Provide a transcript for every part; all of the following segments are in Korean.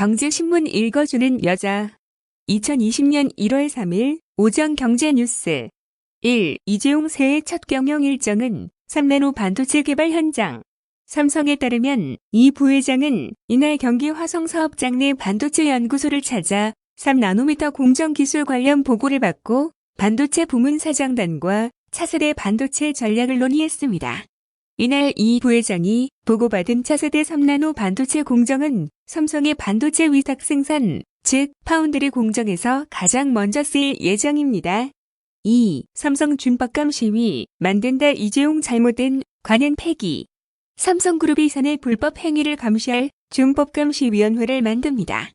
경제신문 읽어주는 여자 2020년 1월 3일 오전 경제뉴스 1. 이재용 새해 첫 경영 일정은 3나노 반도체 개발 현장 삼성에 따르면 이 부회장은 이날 경기 화성 사업장 내 반도체 연구소를 찾아 3나노미터 공정 기술 관련 보고를 받고 반도체 부문 사장단과 차세대 반도체 전략을 논의했습니다. 이날 이 부회장이 보고받은 차세대 3나노 반도체 공정은 삼성의 반도체 위탁 생산, 즉 파운드리 공정에서 가장 먼저 쓰일 예정입니다. 2. 삼성 준법감 시위, 만든다 이재용 잘못된 관행 폐기. 삼성그룹이 사내 불법 행위를 감시할 준법감시위원회를 만듭니다.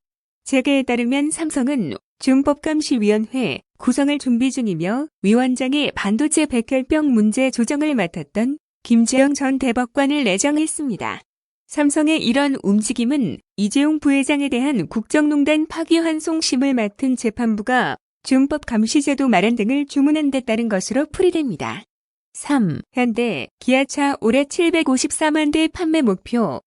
재계에 따르면 삼성은 준법감시위원회 구성을 준비 중이며 위원장이 반도체 백혈병 문제 조정을 맡았던 김재영 전 대법관을 내정했습니다. 삼성의 이런 움직임은 이재용 부회장에 대한 국정농단 파기환송심을 맡은 재판부가 준법 감시제도 마련 등을 주문한 데 따른 것으로 풀이됩니다. 3. 현대, 기아차 올해 754만 대 판매 목표.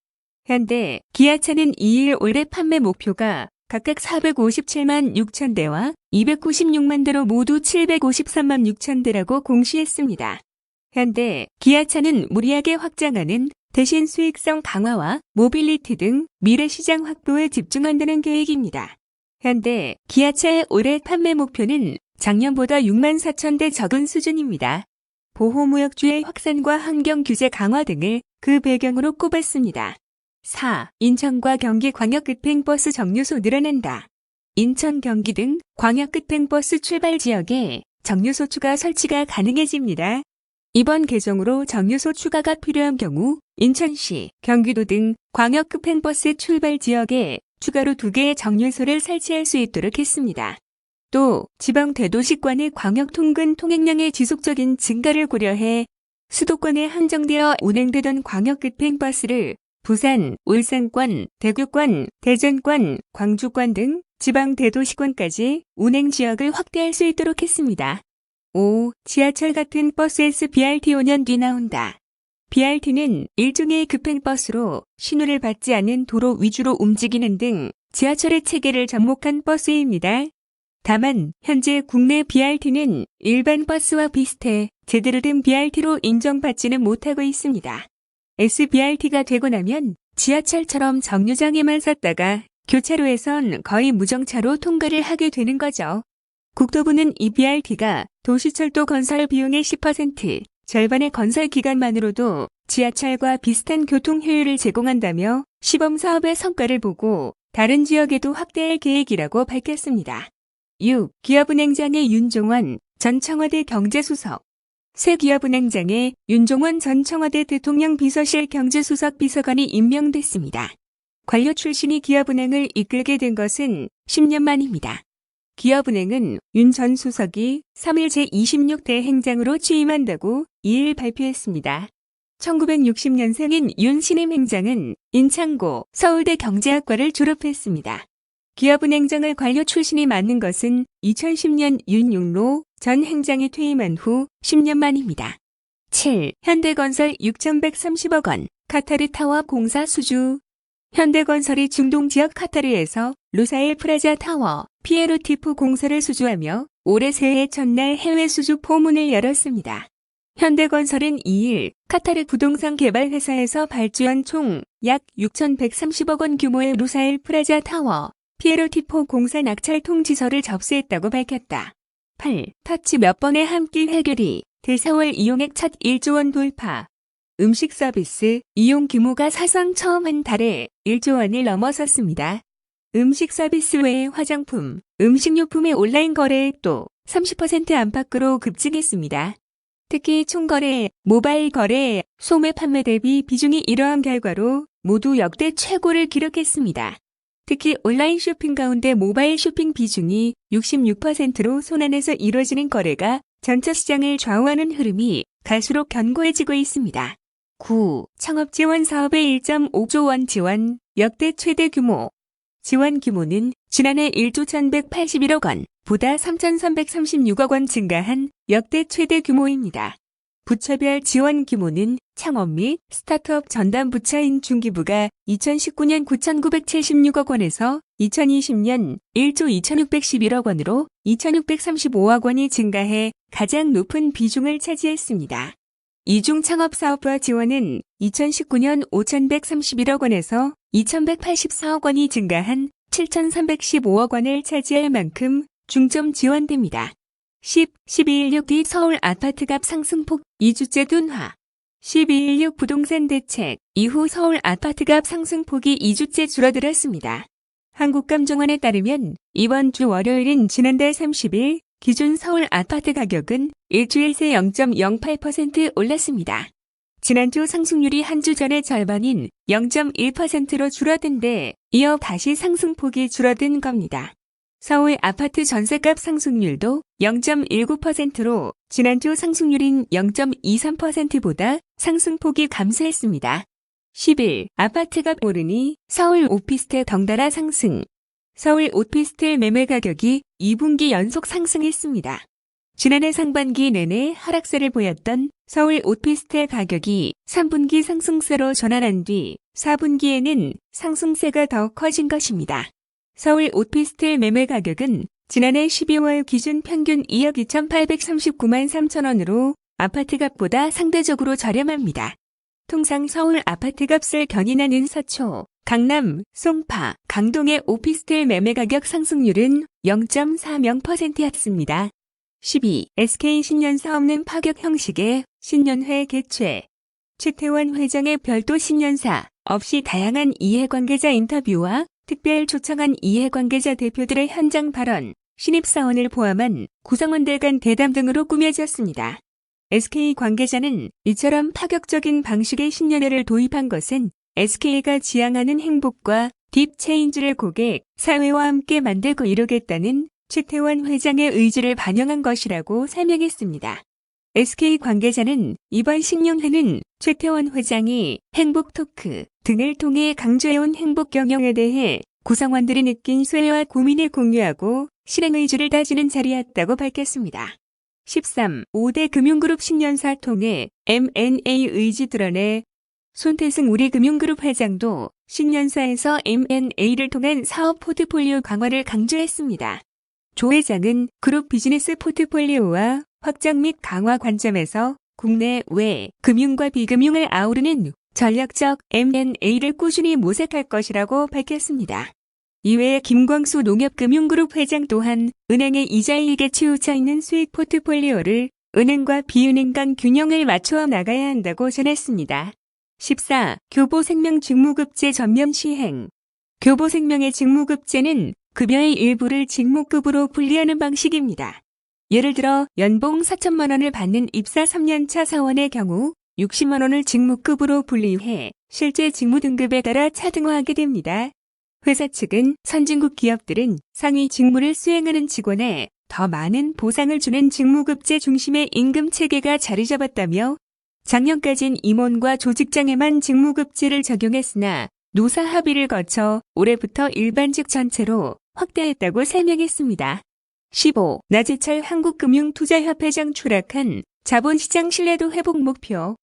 현대, 기아차는 2일 올해 판매 목표가 각각 457만 6천 대와 296만 대로 모두 753만 6천 대라고 공시했습니다. 현대, 기아차는 무리하게 확장하는 대신 수익성 강화와 모빌리티 등 미래 시장 확보에 집중한다는 계획입니다. 현대, 기아차의 올해 판매 목표는 작년보다 6만 4천 대 적은 수준입니다. 보호무역주의 확산과 환경 규제 강화 등을 그 배경으로 꼽았습니다. 4. 인천과 경기 광역급행버스 정류소 늘어난다. 인천, 경기 등 광역급행버스 출발 지역에 정류소 추가 설치가 가능해집니다. 이번 개정으로 정류소 추가가 필요한 경우 인천시, 경기도 등 광역급 행버스 출발 지역에 추가로 두 개의 정류소를 설치할 수 있도록 했습니다. 또 지방 대도시권의 광역 통근 통행량의 지속적인 증가를 고려해 수도권에 한정되어 운행되던 광역급행 버스를 부산, 울산권, 대구권, 대전권, 광주권 등 지방 대도시권까지 운행 지역을 확대할 수 있도록 했습니다. 5. 지하철 같은 버스에서 BRT 5년 뒤 나온다. BRT는 일종의 급행버스로 신호를 받지 않는 도로 위주로 움직이는 등 지하철의 체계를 접목한 버스입니다. 다만 현재 국내 BRT는 일반 버스와 비슷해 제대로 된 BRT로 인정받지는 못하고 있습니다. SBRT가 되고 나면 지하철처럼 정류장에만 섰다가 교차로에선 거의 무정차로 통과를 하게 되는 거죠. 국토부는 이 BRT가 도시철도 건설 비용의 10%, 절반의 건설 기간만으로도 지하철과 비슷한 교통 효율을 제공한다며 시범 사업의 성과를 보고 다른 지역에도 확대할 계획이라고 밝혔습니다. 6. 기업은행장의 윤종원 전 청와대 경제수석 새 기업은행장에 윤종원 전 청와대 대통령 비서실 경제수석 비서관이 임명됐습니다. 관료 출신이 기업은행을 이끌게 된 것은 10년 만입니다. 기업은행은 윤 전 수석이 3일 제26대 행장으로 취임한다고 2일 발표했습니다. 1960년생인 윤 신임 행장은 인창고 서울대 경제학과를 졸업했습니다. 기업은행장을 관료 출신이 맡는 것은 2010년 윤용로 전 행장이 퇴임한 후 10년 만입니다. 7. 현대건설 6,130억 원, 카타르 타워 공사 수주. 현대건설이 중동 지역 카타르에서 루사일 프라자 타워, 피에로티프 공사를 수주하며 올해 새해 첫날 해외 수주 포문을 열었습니다. 현대건설은 2일 카타르 부동산 개발 회사에서 발주한 총 약 6,130억 원 규모의 루사일 프라자 타워, 피에로티포 공사 낙찰 통지서를 접수했다고 밝혔다. 8. 터치 몇 번의 함께 해결이 대사월 이용액 첫 1조 원 돌파. 음식 서비스 이용 규모가 사상 처음 한 달에 1조 원을 넘어섰습니다. 음식 서비스 외에 화장품, 음식료품의 온라인 거래액도 30% 안팎으로 급증했습니다. 특히 총거래, 모바일 거래, 소매 판매 대비 비중이 이러한 결과로 모두 역대 최고를 기록했습니다. 특히 온라인 쇼핑 가운데 모바일 쇼핑 비중이 66%로 손안에서 이루어지는 거래가 전체 시장을 좌우하는 흐름이 갈수록 견고해지고 있습니다. 9. 창업 지원 사업의 1.5조 원 지원, 역대 최대 규모. 지원 규모는 지난해 1조 1181억 원, 보다 3,336억 원 증가한 역대 최대 규모입니다. 부처별 지원 규모는 창업 및 스타트업 전담 부처인 중기부가 2019년 9,976억 원에서 2020년 1조 2,611억 원으로 2,635억 원이 증가해 가장 높은 비중을 차지했습니다. 이중 창업 사업화 지원은 2019년 5,131억 원에서 2,184억 원이 증가한 7,315억 원을 차지할 만큼 중점 지원됩니다. 10, 12.16D 서울 아파트값 상승폭 2주째 둔화 12.16 부동산 대책 이후 서울 아파트값 상승폭이 2주째 줄어들었습니다. 한국감정원에 따르면 이번 주 월요일인 지난달 30일 기준 서울 아파트 가격은 일주일 새 0.08% 올랐습니다. 지난주 상승률이 한 주 전의 절반인 0.1%로 줄어든 데 이어 다시 상승폭이 줄어든 겁니다. 서울 아파트 전세값 상승률도 0.19%로 지난주 상승률인 0.23%보다 상승폭이 감소했습니다. 10일 아파트값 오르니 서울 오피스텔 덩달아 상승. 서울 오피스텔 매매 가격이 2분기 연속 상승했습니다. 지난해 상반기 내내 하락세를 보였던 서울 오피스텔 가격이 3분기 상승세로 전환한 뒤 4분기에는 상승세가 더 커진 것입니다. 서울 오피스텔 매매 가격은 지난해 12월 기준 평균 2억 2,839만 3천 원으로 아파트값보다 상대적으로 저렴합니다. 통상 서울 아파트값을 견인하는 서초, 강남, 송파, 강동의 오피스텔 매매 가격 상승률은 0.40%였습니다. 12. SK 신년사 없는 파격 형식의 신년회 개최. 최태원 회장의 별도 신년사 없이 다양한 이해관계자 인터뷰와 특별 초청한 이해관계자 대표들의 현장 발언, 신입사원을 포함한 구성원들 간 대담 등으로 꾸며졌습니다. SK 관계자는 이처럼 파격적인 방식의 신년회를 도입한 것은 SK가 지향하는 행복과 딥 체인지를 고객, 사회와 함께 만들고 이루겠다는 최태원 회장의 의지를 반영한 것이라고 설명했습니다. SK 관계자는 이번 신년회는 최태원 회장이 행복 토크 등을 통해 강조해온 행복 경영에 대해 구성원들이 느낀 수혜와 고민을 공유하고 실행 의지를 다지는 자리였다고 밝혔습니다. 13. 5대 금융그룹 신년사 통해 M&A 의지 드러내 손태승 우리금융그룹 회장도 신년사에서 M&A를 통한 사업 포트폴리오 강화를 강조했습니다. 조 회장은 그룹 비즈니스 포트폴리오와 확장 및 강화 관점에서 국내 외 금융과 비금융을 아우르는 전략적 M&A를 꾸준히 모색할 것이라고 밝혔습니다. 이외에 김광수 농협금융그룹 회장 또한 은행의 이자이익에 치우쳐 있는 수익 포트폴리오를 은행과 비은행 간 균형을 맞추어 나가야 한다고 전했습니다. 14. 교보생명 직무급제 전면 시행. 교보생명의 직무급제는 급여의 일부를 직무급으로 분리하는 방식입니다. 예를 들어 연봉 4천만 원을 받는 입사 3년차 사원의 경우 60만 원을 직무급으로 분리해 실제 직무 등급에 따라 차등화하게 됩니다. 회사 측은 선진국 기업들은 상위 직무를 수행하는 직원에 더 많은 보상을 주는 직무급제 중심의 임금 체계가 자리 잡았다며 작년까진 임원과 조직장에만 직무급제를 적용했으나 노사 합의를 거쳐 올해부터 일반직 전체로 확대했다고 설명했습니다. 15. 나재철 한국금융투자협회장 추락한 자본시장 신뢰도 회복 목표.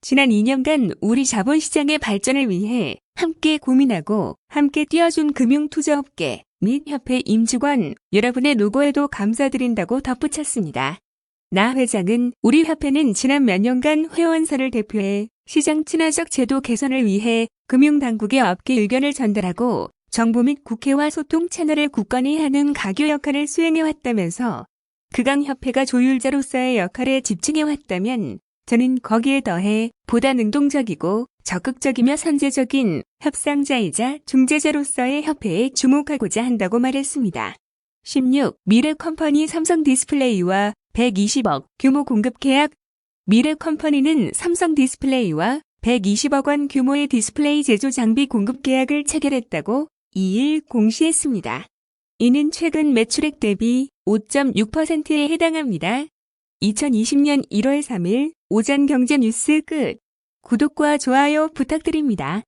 지난 2년간 우리 자본시장의 발전을 위해 함께 고민하고 함께 뛰어준 금융투자업계 및 협회 임직원 여러분의 노고에도 감사드린다고 덧붙였습니다. 나 회장은 우리 협회는 지난 몇 년간 회원사를 대표해 시장 친화적 제도 개선을 위해 금융당국의 업계 의견을 전달하고 정부 및 국회와 소통 채널을 굳건히 하는 가교 역할을 수행해왔다면서 그강 협회가 조율자로서의 역할에 집중해왔다면 저는 거기에 더해 보다 능동적이고 적극적이며 선제적인 협상자이자 중재자로서의 협회에 주목하고자 한다고 말했습니다. 16. 미래 컴퍼니 삼성 디스플레이와 120억 규모 공급 계약 미래 컴퍼니는 삼성 디스플레이와 120억 원 규모의 디스플레이 제조 장비 공급 계약을 체결했다고 2일 공시했습니다. 이는 최근 매출액 대비 5.6%에 해당합니다. 2020년 1월 3일 오전 경제 뉴스 끝. 구독과 좋아요 부탁드립니다.